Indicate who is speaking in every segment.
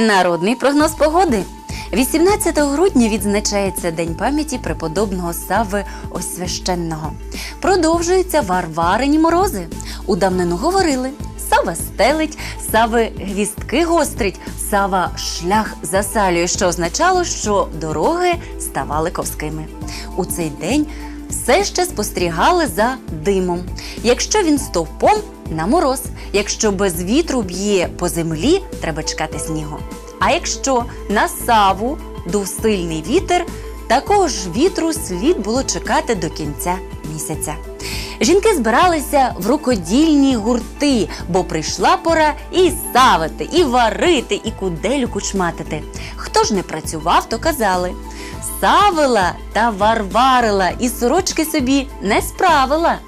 Speaker 1: Народний прогноз погоди. 18 грудня відзначається День пам'яті преподобного Сави Освященного. Продовжуються варварині морози. У давнину говорили: Сава стелить, Сави гвістки гострить, Сава шлях засалює, що означало, що дороги ставали ковськими. У цей день все ще спостерігали за димом. Якщо він стовпом на мороз, якщо без вітру б'є по землі, треба чекати снігу. А якщо на саву дув сильний вітер, такого ж вітру слід було чекати до кінця місяця. Жінки збиралися в рукодільні гурти, бо прийшла пора і савити, і варити, і куделю кучматити. Хто ж не працював, то казали. Савила та варварила, і сорочки собі не справила.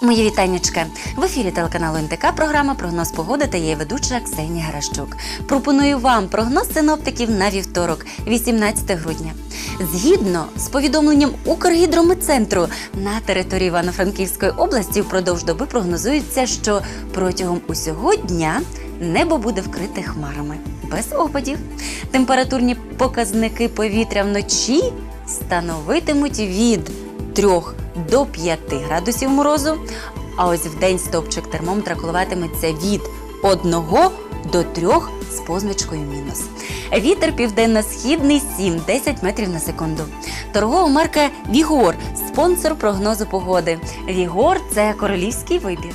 Speaker 1: Мої вітаннячка. В ефірі телеканалу НТК програма Прогноз погоди та її ведуча Ксенія Гаращук. Пропоную вам прогноз синоптиків на вівторок, 18 грудня. Згідно з повідомленням Укргідрометцентру на території Івано-Франківської області впродовж доби прогнозується, що протягом усього дня небо буде вкрите хмарами без опадів. Температурні показники повітря вночі становитимуть від 3 до 5 градусів морозу, а ось в день стопчик термометра коливатиметься від 1 до 3 з позначкою мінус. Вітер південно-східний 7-10 метрів на секунду. Торгова марка Вігор, спонсор прогнозу погоди. Вігор це королівський вибір.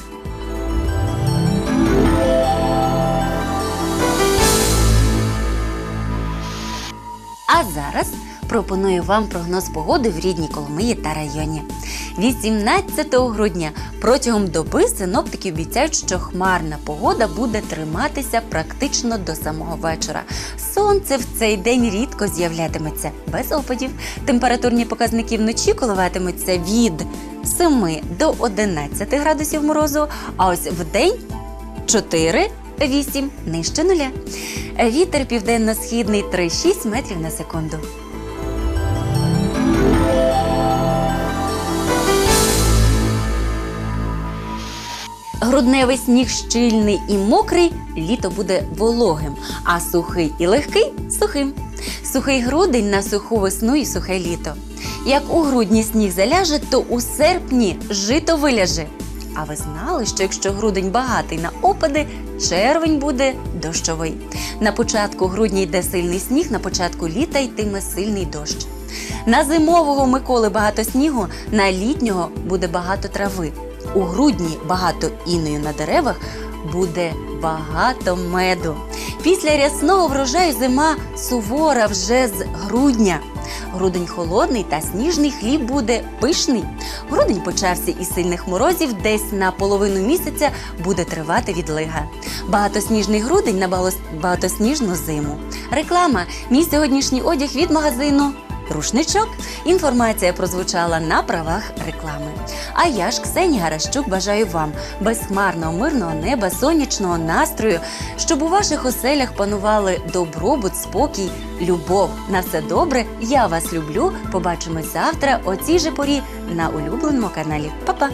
Speaker 1: А зараз пропоную вам прогноз погоди в рідній Коломиї та районі. 18 грудня протягом доби синоптики обіцяють, що хмарна погода буде триматися практично до самого вечора. Сонце в цей день рідко з'являтиметься без опадів. Температурні показники вночі коливатимуться від 7 до 11 градусів морозу, а ось в день 4 8 нижче нуля. Вітер південно-східний 3-6 метрів на секунду. Грудневий сніг щільний і мокрий, літо буде вологим, а сухий і легкий сухим. Сухий грудень на суху весну і сухе літо. Як у грудні сніг заляже, то у серпні жито виляже. А ви знали, що якщо грудень багатий на опади, червень буде дощовий. На початку грудня йде сильний сніг, на початку літа йтиме сильний дощ. На зимового Миколи багато снігу, на літнього буде багато трави. У грудні багато іною на деревах буде багато меду. Після рясного врожаю зима сувора вже з грудня. Грудень холодний та сніжний хліб буде пишний. Грудень почався із сильних морозів, десь на половину місяця буде тривати відлига. Багатосніжний грудень на багатосніжну зиму. Реклама. Мій сьогоднішній одяг від магазину. Рушничок. Інформація прозвучала на правах реклами. А я ж Ксенія Гаращук бажаю вам безхмарного мирного неба, сонячного настрою, щоб у ваших оселях панували добробут, спокій, любов. На все добре. Я вас люблю. Побачимось завтра о цій же порі на улюбленому каналі. Па-па!